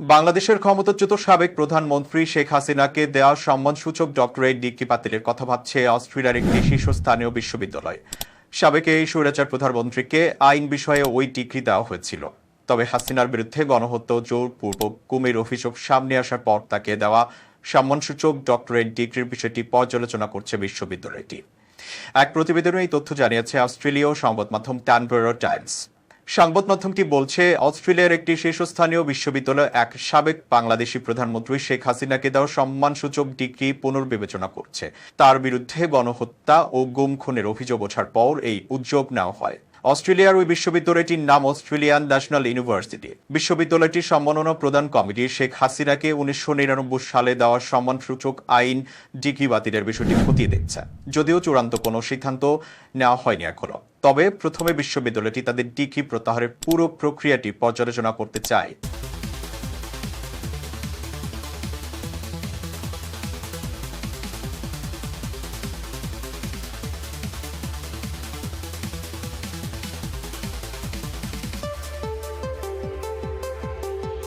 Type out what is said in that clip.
বাংলাদেশের ক্ষমতাচ্যুত সাবেক প্রধানমন্ত্রী শেখ হাসিনাকে দেওয়া সম্মানসূচক ডক্টরেট ডিগ্রি বাতিলের কথা ভাবছে অস্ট্রেলিয়ার একটি শীর্ষস্থানীয় বিশ্ববিদ্যালয়। সাবেক এই স্বৈরাচার প্রধানমন্ত্রীকে আইন বিষয়ে ওই ডিগ্রি দেওয়া হয়েছিল। তবে হাসিনার বিরুদ্ধে গণহত্যা জোরপূর্বক কুমির অভিযোগ সামনে আসার পর তাকে দেওয়া সম্মানসূচক ডক্টরেট ডিগ্রির বিষয়টি পর্যালোচনা করছে বিশ্ববিদ্যালয়টি। এক প্রতিবেদনে এই তথ্য জানিয়েছে অস্ট্রেলীয় সংবাদ মাধ্যম ট্যানবেরো টাইমস। সংবাদ মাধ্যমটি বলছে, অস্ট্রেলিয়ার একটি শীর্ষস্থানীয় বিশ্ববিদ্যালয় এক সাবেক বাংলাদেশি প্রধানমন্ত্রী শেখ হাসিনাকে দেওয়া সম্মানসূচক ডিগ্রি পুনর্বিবেচনা করছে। তার বিরুদ্ধে গণহত্যা ও গুম খুনের অভিযোগ ওঠার পর এই উদ্যোগ নেওয়া হয়। অস্ট্রেলিয়ার ওই বিশ্ববিদ্যালয়টির নাম অস্ট্রেলিয়ান ন্যাশনাল ইউনিভার্সিটি। বিশ্ববিদ্যালয়টির সম্মাননা প্রদান কমিটি শেখ হাসিনাকে উনিশশো নিরানব্বই সালে দেওয়া সম্মানসূচক আইন ডিগ্রি বাতিলের বিষয়টি খতিয়ে দেখছে। যদিও চূড়ান্ত কোনো সিদ্ধান্ত নেওয়া হয়নি এখনও তবে প্রথমে বিশ্ববিদ্যালয়টি তাদের ডিগ্রি প্রত্যাহারের পুরো প্রক্রিয়াটি পর্যালোচনা করতে চায়।